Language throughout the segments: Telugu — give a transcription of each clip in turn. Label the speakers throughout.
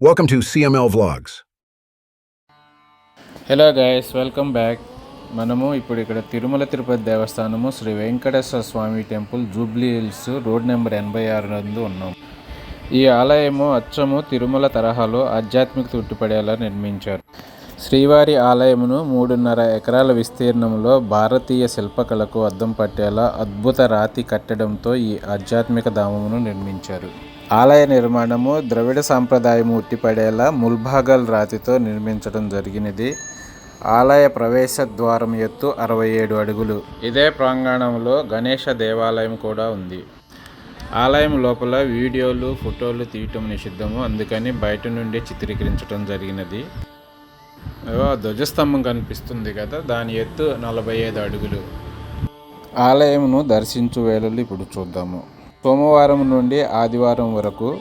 Speaker 1: Welcome to CML Vlogs.
Speaker 2: Hello guys welcome back మనము ఇప్పుడు ఇక్కడ తిరుమల తిరుపతి దేవస్థానము శ్రీ వెంకటేశ్వర స్వామి temple Jubilee Hills road number ఎనభై ఆరు నందు ఉన్నాం. ఈ ఆలయము అచ్చము తిరుమల తరహాలో ఆధ్యాత్మికత ఉట్టిపడేలా నిర్మించారు. శ్రీవారి ఆలయమును మూడున్నర ఎకరాల విస్తీర్ణంలో భారతీయ శిల్పకళకు అద్దం పట్టేలా అద్భుత రాతి కట్టడంతో ఈ ఆధ్యాత్మిక ధామమును నిర్మించారు. ఆలయ నిర్మాణము ద్రవిడ సాంప్రదాయము ఉట్టిపడేలా ముల్భాగల్ రాతితో నిర్మించడం జరిగినది. ఆలయ ప్రవేశ ద్వారం ఎత్తు అరవై ఏడు అడుగులు. ఇదే ప్రాంగణంలో గణేష దేవాలయం కూడా ఉంది. ఆలయం లోపల వీడియోలు ఫోటోలు తీయటం నిషిద్ధము. అందుకని బయట నుండి చిత్రీకరించడం జరిగినది. ధ్వజస్తంభం కనిపిస్తుంది కదా దాని ఎత్తు నలభై ఐదు అడుగులు. ఆలయమును దర్శించు వేళలు ఇప్పుడు చూద్దాము. సోమవారం నుండి ఆదివారం వరకు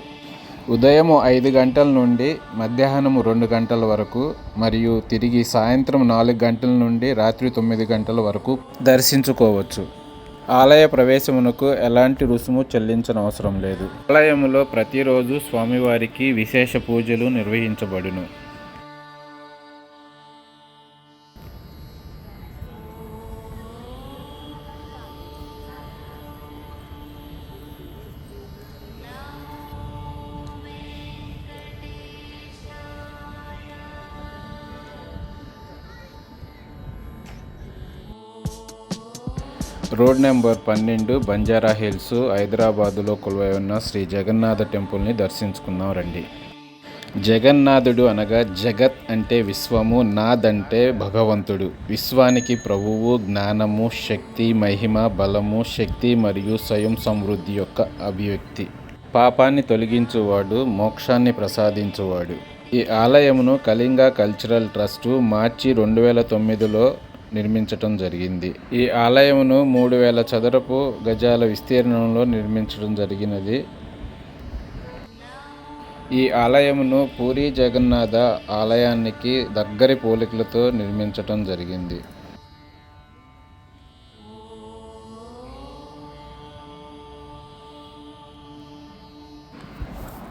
Speaker 2: ఉదయం ఐదు గంటల నుండి మధ్యాహ్నం రెండు గంటల వరకు మరియు తిరిగి సాయంత్రం నాలుగు గంటల నుండి రాత్రి తొమ్మిది గంటల వరకు దర్శించుకోవచ్చు. ఆలయ ప్రవేశమునకు ఎలాంటి రుసుము చెల్లించనవసరం లేదు. ఆలయములో ప్రతిరోజు స్వామివారికి విశేష పూజలు నిర్వహించబడును. రోడ్ నెంబర్ పన్నెండు బంజారా హిల్స్ హైదరాబాదులో కొలువై ఉన్న శ్రీ జగన్నాథ టెంపుల్ని దర్శించుకుందాం రండి. జగన్నాథుడు అనగా జగత్ అంటే విశ్వము నాథ్ అంటే భగవంతుడు. విశ్వానికి ప్రభువు జ్ఞానము శక్తి మహిమ బలము శక్తి మరియు స్వయం సమృద్ధి యొక్క అభివ్యక్తి. పాపాన్ని తొలగించువాడు మోక్షాన్ని ప్రసాదించువాడు. ఈ ఆలయమును కళింగ కల్చరల్ ట్రస్టు మార్చి రెండు వేల తొమ్మిదిలో నిర్మించటం జరిగింది. ఈ ఆలయమును మూడు వేల చదరపు గజాల విస్తీర్ణంలో నిర్మించడం జరిగినది. ఈ ఆలయమును పూరి జగన్నాథ ఆలయానికి దగ్గరి పోలికలతో నిర్మించటం జరిగింది.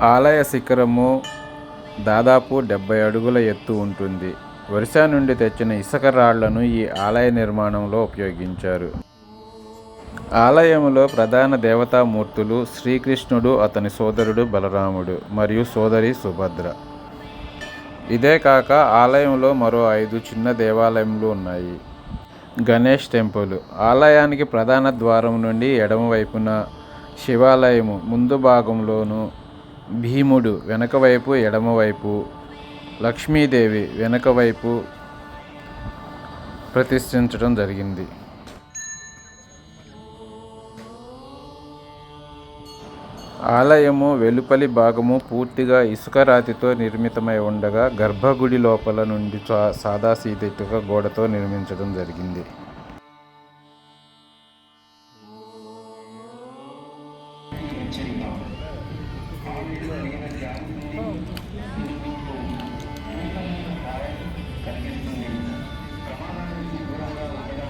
Speaker 2: ఆలయ శిఖరము దాదాపు డెబ్బై అడుగుల ఎత్తు ఉంటుంది. ఒరిస్సా నుండి తెచ్చిన ఇసుక రాళ్ళను ఈ ఆలయ నిర్మాణంలో ఉపయోగించారు. ఆలయంలో ప్రధాన దేవతామూర్తులు శ్రీకృష్ణుడు అతని సోదరుడు బలరాముడు మరియు సోదరి సుభద్ర. ఇదే కాక ఆలయంలో మరో ఐదు చిన్న దేవాలయములు ఉన్నాయి. గణేష్ టెంపుల్. ఆలయానికి ప్రధాన ద్వారం నుండి ఎడమ వైపున శివాలయము ముందు భాగంలోను భీముడు వెనక వైపు ఎడమవైపు లక్ష్మీదేవి వెనక వైపు ప్రతిష్ఠించడం జరిగింది. ఆలయము వెలుపలి భాగము పూర్తిగా ఇసుక రాతితో నిర్మితమై ఉండగా గర్భగుడి లోపల నుండి సా- గోడతో నిర్మించడం జరిగింది. జీవితంలో దూరంగా ఉండడం